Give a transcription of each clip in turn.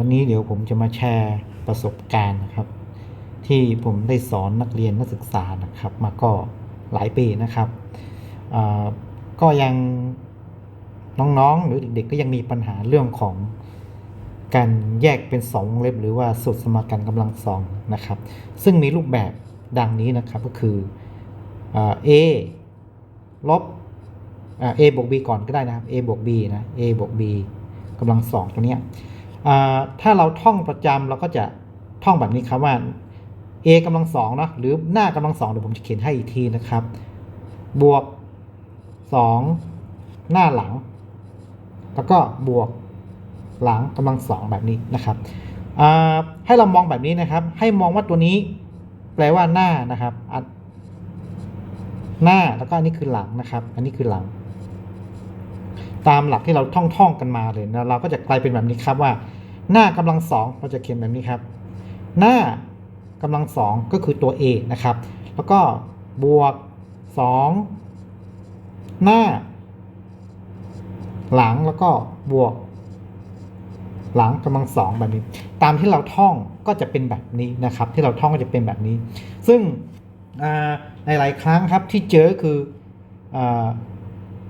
วันนี้เดี๋ยวผมจะมาแชร์ประสบการณ์นะครับ ที่ผมได้สอนนักเรียนนักศึกษานะครับ มาก็หลายปีนะครับก็ยังน้องๆ หรือเด็กๆก็ยังมีปัญหาเรื่องของการแยกเป็นสองวงเล็บหรือว่าสูตรสมการกำลังสองนะครับ ซึ่งมีรูปแบบดังนี้นะครับก็คืออ่า a ลบอ่า a บวก b ก่อนก็ได้นะครับ a บวก b นะ a บวก b กำลังสองตัวเนี้ย ถ้าเราท่องประจำเราก็จะท่องแบบนี้ครับว่า a กำลังสองนะหรือหน้ากำลังสองเดี๋ยวผมจะเขียนให้อีกทีนะครับ บวก 2 หน้าหลัง แล้วก็บวกหลังกำลังสองแบบนี้นะครับให้เรามองแบบนี้นะครับ ให้มองว่าตัวนี้แปลว่าหน้านะครับหน้าแล้วก็อันนี้คือหลังนะครับ อันนี้คือหลัง ตามหลักที่เราท่องท่องๆกันมาเลยนะเราก็จะกลายเป็นแบบนี้ครับว่า หน้ากำลังสองเราจะเขียนแบบนี้ครับ หน้ากำลังสองก็คือตัว A นะครับ แล้วก็บวก 2 หน้า หลังแล้วก็บวก หลังกำลังสองแบบนี้ ตามที่เราท่องก็จะเป็นแบบนี้นะครับ ที่เราท่องก็จะเป็นแบบนี้ ซึ่งอ่าหลายครั้งครับที่เจอคืออ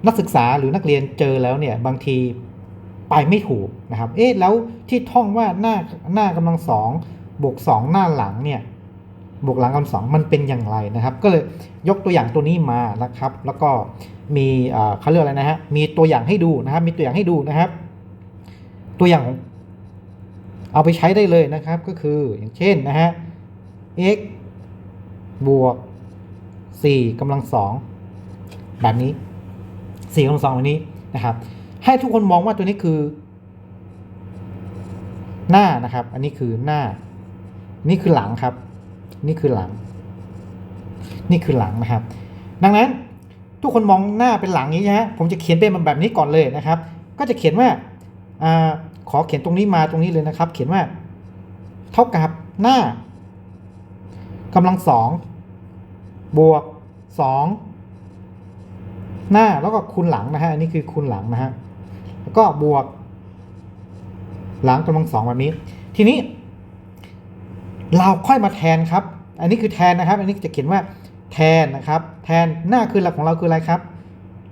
นักศึกษาหรือนักเรียนเจอแล้วเนี่ยบางที ไปไม่ถูกนะครับ เอ๊ะแล้วที่ท่องว่าหน้าหน้ากำลังสองบวกสองหน้าหลังเนี่ยบวกหลังกำลังสองมันเป็นอย่างไรนะครับ ก็เลยยกตัวอย่างตัวนี้มานะครับ แล้วก็มีเขาเรียกอะไรนะฮะมีตัวอย่างให้ดูนะครับ มีตัวอย่างให้ดูนะครับ ตัวอย่างของเอาไปใช้ได้เลยนะครับก็คืออย่างเช่นนะฮะ x บวก4กำลังสองแบบนี้4กำลังสองแบบนี้นะครับ ให้ทุกคนมองว่าตัวนี้คือ หน้านะครับ อันนี้คือหน้า นี่คือหลังครับ นี่คือหลัง นี่คือหลังนะครับ ดังนั้นทุกคนมองหน้าเป็นหลังนี้นะฮะผมจะเขียนเป็นแบบนี้ก่อนเลยนะครับ ก็จะเขียนว่าอาขอเขียนตรงนี้มาตรงนี้เลยนะครับ เขียนว่า เท่ากับหน้ากำลังสองบวกสองหน้าแล้วก็คูณหลังนะฮะอันนี้คือคูณหลังนะฮะ แล้วก็บวก หลังกำลังสองแบบนี้ ทีนี้ เราค่อยมาแทนครับ อันนี้คือแทนนะครับ อันนี้จะเขียนว่าแทนนะครับ แทนหน้าคือหลักของเราคืออะไรครับ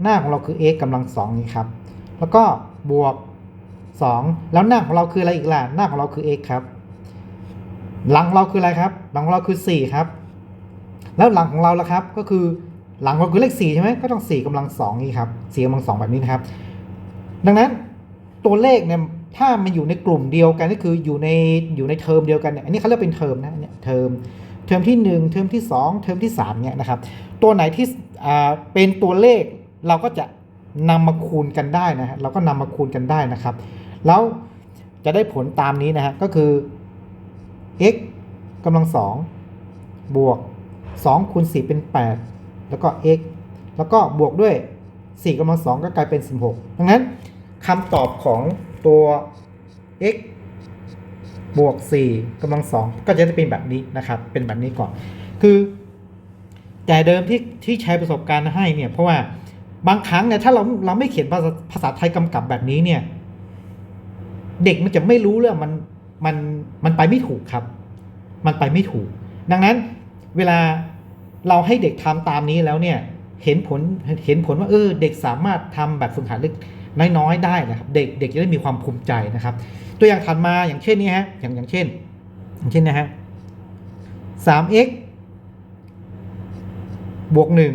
หน้าของเราคือ x กำลังสองนี้ครับ แล้วก็บวก 2 แล้วหน้าของเราคืออะไรอีกล่ะ หน้าของเราคือ x ครับ หลังของเราคืออะไรครับ หลังของเราคือ 4 ครับ แล้วหลังของเราล่ะครับ ก็คือหลังของเราคือเลข4ใช่ไหมก็ต้อง4กำลังสองนี่ครับ4กำลังสองแบบนี้นะครับ ดังนั้นตัวเลขเนี่ยถ้ามันอยู่ในกลุ่มเดียวกันก็คืออยู่ในอยู่ในเทอมเดียวกันเนี่ยอันนี้เขาเรียกเป็นเทอมนะเนี่ยเทอมเทอมที่ 1 เทอมที่ 2 เทอมที่3เนี่ยนะครับตัวไหนที่อ่าเป็นตัวเลขเราก็จะนำมาคูณกันได้นะฮะเราก็นำมาคูณกันได้นะครับ แล้วจะได้ผลตามนี้นะฮะก็คือ x กำลังสองบวก2คูณ4เป็น 8 แล้วก็ x แล้วก็บวกด้วย 4กำลังสองก็กลายเป็น 16 ดังนั้น คำตอบของตัว x บวก4กำลังสองก็จะได้เป็นแบบนี้นะครับ เป็นแบบนี้ก่อน คือแต่เดิมที่ที่ใช้ประสบการณ์ให้เนี่ย เพราะว่าบางครั้งเนี่ยถ้าเราเราไม่เขียนภาษาภาษาไทยกำกับแบบนี้เนี่ย เด็กมันจะไม่รู้เรื่องมันมันมันไปไม่ถูกครับ มันไปไม่ถูก ดังนั้นเวลาเราให้เด็กทำตามนี้แล้วเนี่ย เห็นผลเห็นผลว่าเออ เด็กสามารถทำแบบฝึกหัดล็ก น้อยๆได้นะครับ เด็กเด็กจะได้มีความภูมิใจนะครับ ตัวอย่างถัดมาอย่างเช่นนี้ฮะอย่างอย่างเช่น อย่างเช่นนะฮะ 3x บวกหนึ่ง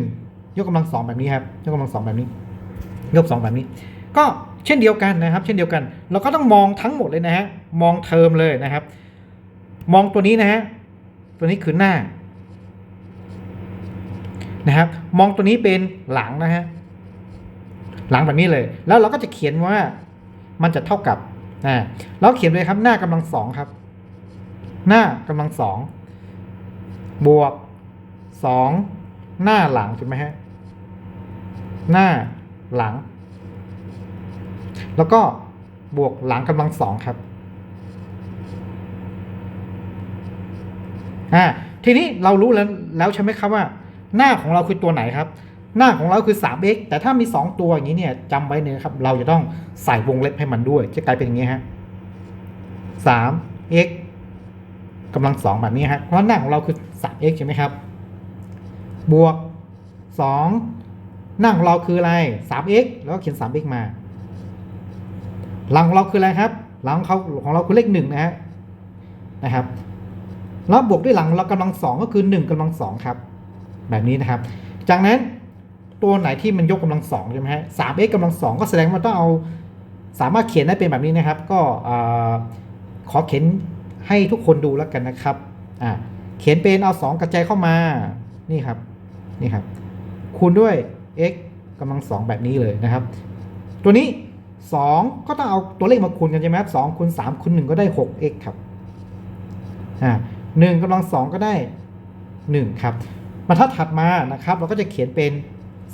ยกกำลังสองแบบนี้ครับยกกำลังสองแบบนี้ ยกสองแบบนี้ ก็เช่นเดียวกันนะครับ เช่นเดียวกัน เราก็ต้องมองทั้งหมดเลยนะฮะมองเทอมเลยนะครับ มองตัวนี้นะฮะตัวนี้คือหน้านะครับ มองตัวนี้เป็นหลังนะฮะ หลังแบบนี้เลย แล้วเราก็จะเขียนว่ามันจะเท่ากับอ่าเราเขียนเลยครับหน้ากำลังสองครับ หน้ากำลังสองบวกสองหน้าหลังถูกไหมฮะหน้าหลัง แล้วก็บวกหลังกำลังสองครับอ่าทีนี้เรารู้แล้วแล้วใช่ไหมครับว่า หน้าของเราคือตัวไหนครับ หน้าของเราคือ 3x แต่ถ้ามี 2 ตัวอย่างนี้เนี่ยจำไว้เลยครับ เราจะต้องใส่วงเล็บให้มันด้วย จะกลายเป็นอย่างนี้ฮะ 3 x กำลังสองแบบนี้ฮะเพราะหน้าของเราคือ 3x ใช่ไหมครับ บวก 2 หน้าของเราคืออะไร 3x แล้วก็เขียน 3x มา หลังของเราคืออะไรครับ หลังของเขาของเราคือเลขหนึ่งนะฮะนะครับ แล้วบวกด้วยหลังเรากำลังสองก็คือ1กำลังสองครับ แบบนี้นะครับ จากนั้น ตัวไหนที่มันยกกำลังสองใช่ไหมฮะ 3x กำลังสองก็แสดงว่าต้องเอา สามารถเขียนได้เป็นแบบนี้นะครับ ก็ขอเขียนให้ทุกคนดูแล้วกันนะครับอ่าเขียนเป็นเอา 2 กระจายเข้ามานี่ครับนี่ครับ คูณด้วย x กำลังสองแบบนี้เลยนะครับ ตัวนี้ 2 ก็ต้องเอาตัวเลขมาคูณกันใช่ไหมครับสองคูณสามคูณหนึ่งก็ได้ 6x ครับอ่าหนึ่งกำลังสองก็ได้ 1 ครับบรรทัดถัดมานะครับ เราก็จะเขียนเป็น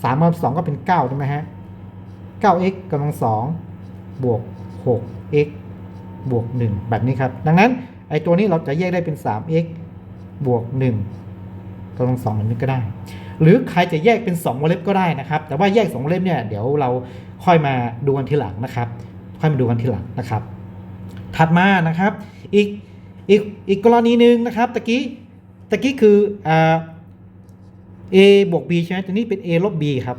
3กำลังสองก็เป็น9ใช่ไหมฮะ 9x กำลังสองบวก 6x บวก1แบบนี้ครับ ดังนั้นไอตัวนี้เราจะแยกได้เป็น 3x บวก1กำลังสองแบบนี้ก็ได้ หรือใครจะแยกเป็น2วงเล็บก็ได้นะครับ แต่ว่าแยก2วงเล็บเนี่ยเดี๋ยวเราค่อยมาดูกันทีหลังนะครับ ค่อยมาดูกันทีหลังนะครับ ถัดมานะครับ อีกอีกอีกกรณีหนึ่งนะครับตะกี้ตะกี้คืออ่า a บวก b ใช่ไหมตัวนี้เป็น a ลบ b ครับ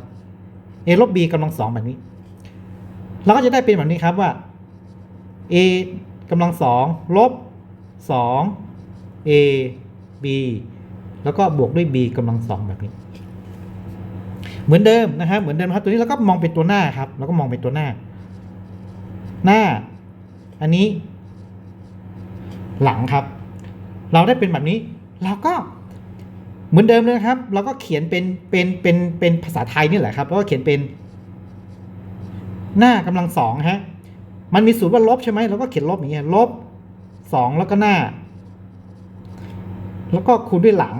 a ลบ b กำลังสองแบบนี้ เราก็จะได้เป็นแบบนี้ครับว่า a กำลังสองลบสอง a b แล้วก็บวกด้วย b กำลังสองแบบนี้ เหมือนเดิมนะครับเหมือนเดิมครับ ตัวนี้เราก็มองเป็นตัวหน้าครับเราก็มองเป็นตัวหน้า หน้า อันนี้ หลังครับ เราได้เป็นแบบนี้ เราก็ เหมือนเดิมเลยนะครับ เราก็เขียนเป็นเป็นเป็นเป็นภาษาไทยนี่แหละครับแล้วก็เขียนเป็น หน้ากำลังสองฮะมันมีสูตรว่าลบใช่ไหมเราก็เขียนลบอย่างเงี้ยลบสองแล้วก็หน้า แล้วก็คูณด้วยหลัง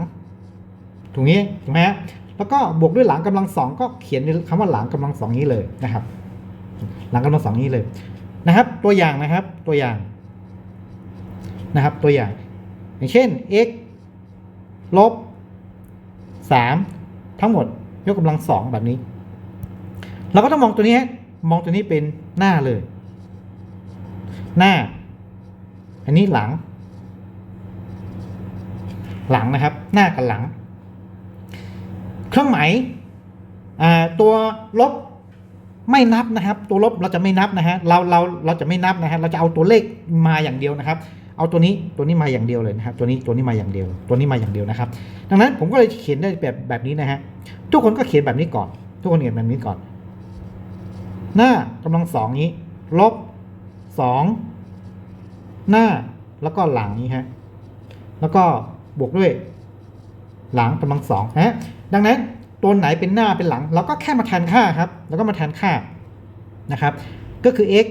ถูกงี้ถูกไหมฮะแล้วก็บวกด้วยหลังกำลังสองก็เขียนคำว่าหลังกำลังสองนี้เลยนะครับ หลังกำลังสองนี้เลยนะครับ ตัวอย่างนะครับตัวอย่างนะครับ ตัวอย่าง อย่างเช่น x ลบ สามทั้งหมดยกกำลังสองแบบนี้ เราก็ต้องมองตัวนี้มองตัวนี้เป็นหน้าเลย หน้า อันนี้หลัง หลังนะครับ หน้ากับหลัง เครื่องหมายตัวลบไม่นับนะครับ ตัวลบเราจะไม่นับนะฮะเราเราเราจะไม่นับนะฮะเราจะเอาตัวเลขมาอย่างเดียวนะครับ เอาตัวนี้ตัวนี้มาอย่างเดียวเลยนะครับ ตัวนี้ตัวนี้มาอย่างเดียว ตัวนี้มาอย่างเดียวนะครับ ดังนั้นผมก็เลยเขียนได้แบบแบบนี้นะฮะทุกคนก็เขียนแบบนี้ก่อน ทุกคนเขียนแบบนี้ก่อน หน้ากำลังสองนี้ ลบสองหน้าแล้วก็หลังนี้ฮะแล้วก็บวกด้วยหลังกำลังสองฮะดังนั้นตัวไหนเป็นหน้าเป็นหลัง เราก็แค่มาแทนค่าครับ แล้วก็มาแทนค่านะครับ ก็คือ x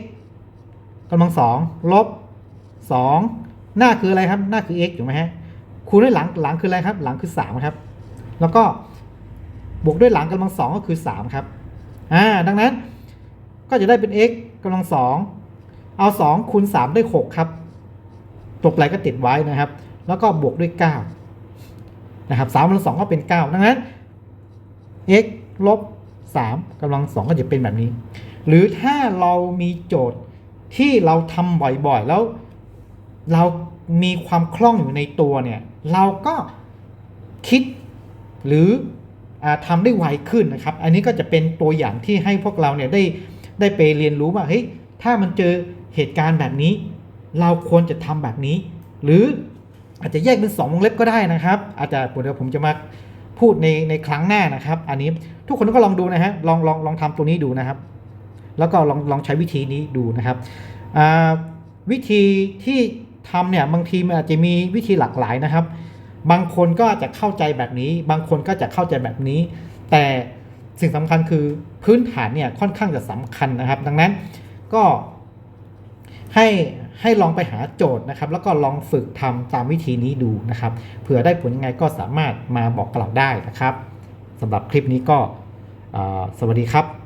กำลังสองลบ สองหน้าคืออะไรครับหน้าคือ x ถูกไหมฮะคูณด้วยหลังหลังคืออะไรครับ หลังคือสามครับ แล้วก็บวกด้วยหลังกำลังสองก็คือสามครับอ่าดังนั้นก็จะได้เป็น x กำลังสองเอาสองคูณสามได้หกครับ ตกไหลก็ติดไว้นะครับ แล้วก็บวกด้วยเก้านะครับสามกำลังสองก็เป็นเก้าดังนั้น x ลบสามกำลังสองก็จะเป็นแบบนี้ หรือถ้าเรามีโจทย์ที่เราทำบ่อยๆ แล้ว เรามีความคล่องอยู่ในตัวเนี่ยเราก็คิดหรืออทำได้ไวขึ้นนะครับ อันนี้ก็จะเป็นตัวอย่างที่ให้พวกเราเนี่ยได้ได้ไปเรียนรู้ว่าเฮ้ยถ้ามันเจอเหตุการณ์แบบนี้ เราควรจะทำแบบนี้ หรืออาจจะแยกเป็นสองวงเล็บก็ได้นะครับ อาจจะเดี๋ยวผมจะมาพูดในในครั้งหน้านะครับ อันนี้ทุกคนก็ลองดูนะฮะลองลองลองทำตัวนี้ดูนะครับ แล้วก็ลองลองใช้วิธีนี้ดูนะครับอ่าวิธีที่ ทำเนี่ยบางทีมันอาจจะมีวิธีหลากหลายนะครับ บางคนก็อาจจะเข้าใจแบบนี้ บางคนก็จะเข้าใจแบบนี้ แต่สิ่งสำคัญคือพื้นฐานเนี่ยค่อนข้างจะสำคัญนะครับ ดังนั้นก็ให้ให้ลองไปหาโจทย์นะครับ แล้วก็ลองฝึกทำตามวิธีนี้ดูนะครับ เผื่อได้ผลยังไงก็สามารถมาบอกกล่าวได้นะครับสำหรับคลิปนี้ก็สวัสดีครับ